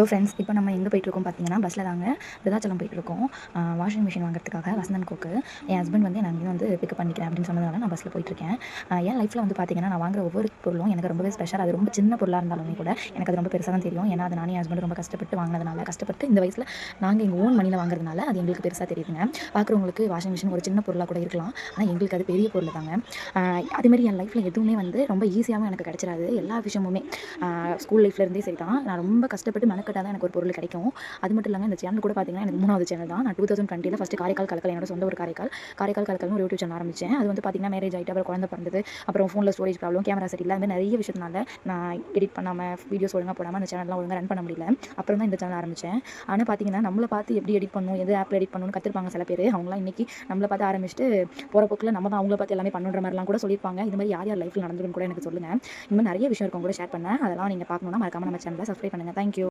Hello friends இப்போ நம்ம எங்கே போயிட்டுருக்கோம் பார்த்தீங்கன்னா பஸ்ஸில் தாங்க விருதாச்சலம் போயிட்டுருக்கோம். வாஷிங் மிஷின் வாங்குறதுக்காக வசந்தன் கோக்கு என் ஹஸ்பண்ட் வந்து நான் அங்கேயும் வந்து பிக்கப் பண்ணிக்கிறேன் அப்படின்னு சொன்னதால நான் பஸ்ஸில் போயிட்டுருக்கேன். என் லைஃப்பில் வந்து பார்த்தீங்கன்னா நான் வாங்குற ஒவ்வொரு பொருளும் எனக்கு ரொம்பவே ஸ்பெஷல் அது ரொம்ப சின்ன பொருளாக இருந்தாலுமே கூட எனக்கு அது ரொம்ப பெருசாக தான் தெரியும். ஏன்னா அது நானே என் ஹஸ்பண்ட் ரொம்ப கஷ்டப்பட்டு வாங்கினதுனால கஷ்டப்பட்டு இந்த வயசில் நாங்கள் எங்கள் ஓன் மணியில் வாங்குறதுனால அது எங்களுக்கு பெருசாக தெரியுதுங்க. பார்க்குறவங்களுக்கு வாஷிங் மிஷின் ஒரு சின்ன பொருளாக கூட இருக்கலாம். ஆனால் எங்களுக்கு அது பெரிய பொருள் தாங்க. அதுமாரி என் லைஃப்பில் எதுவுமே வந்து ரொம்ப ஈஸியாகவும் எனக்கு கிடச்சிடாது எல்லா விஷயமுமே ஸ்கூல் லைஃப்லேருந்தே சரி தான் நான் ரொம்ப கஷ்டப்பட்டு மெனக்கட்டாக தான் எனக்கு ஒரு பொருள் கிடைக்கும். அது மட்டும் இல்லாமல் இந்த சேனல் கூட பார்த்தீங்கன்னா எனக்கு மூணாவது சேனல் தான். நான் டூ தௌசண்ட் டுவெண்ட்டியில் ஃபஸ்ட்டு காரைக்கால் கலக்கல் என்னோட சொந்த ஒரு காரைக்கால். காரைக்கால் கலக்கல்னு ஒரு யூடியூப் சேனல் ஆரம்பித்தேன் அது வந்து பார்த்தீங்கன்னா மேரேஜ் ஆகிட்டு அப்புறம் குழந்தை பிறந்தது அப்புறம் ஃபோனில் ஸ்டோரேஜ் ப்ராப்ளம் கேமரா சரியில்லை அந்த நிறைய விஷயத்தினால நான் எடிட் பண்ணாமல் வீடியோஸ் ஒழுங்காக போடாமல் அந்த சேனல்லாம் ஒழுங்காக ரன் பண்ண முடியல. அப்புறம் தான் இந்த சேனல் ஆரம்பித்தேன் ஆனால் பார்த்தீங்கன்னா நம்மளை பார்த்து எப்படி எடிட் பண்ணணும் எது ஆப்பில் எடிட் பண்ணணும்னு கற்றுப்பாங்க சில பேர். அவங்களாம் இன்றைக்கி நம்மளை பார்த்து ஆரம்பிச்சுட்டு போகிற போக்கில் நம்ம தான் அவங்கள பார்த்து எல்லாமே பண்ணுற மாதிரிலாம் கூட சொல்லியிருப்பாங்க. இது மாதிரி யார் யார் லைஃப்பில் நடந்துருன்னு கூட எனக்கு சொல்லுங்கள் இந்த மாதிரி நிறைய விஷயம் இருக்கும். கூட ஷேர் பண்ணேன். அதெல்லாம் நீங்கள் பார்க்கணுன்னா மறக்காமல் நம்ம சேனலை சப்ஸ்கிரைப் பண்ணுங்கள் தேங்க்யூ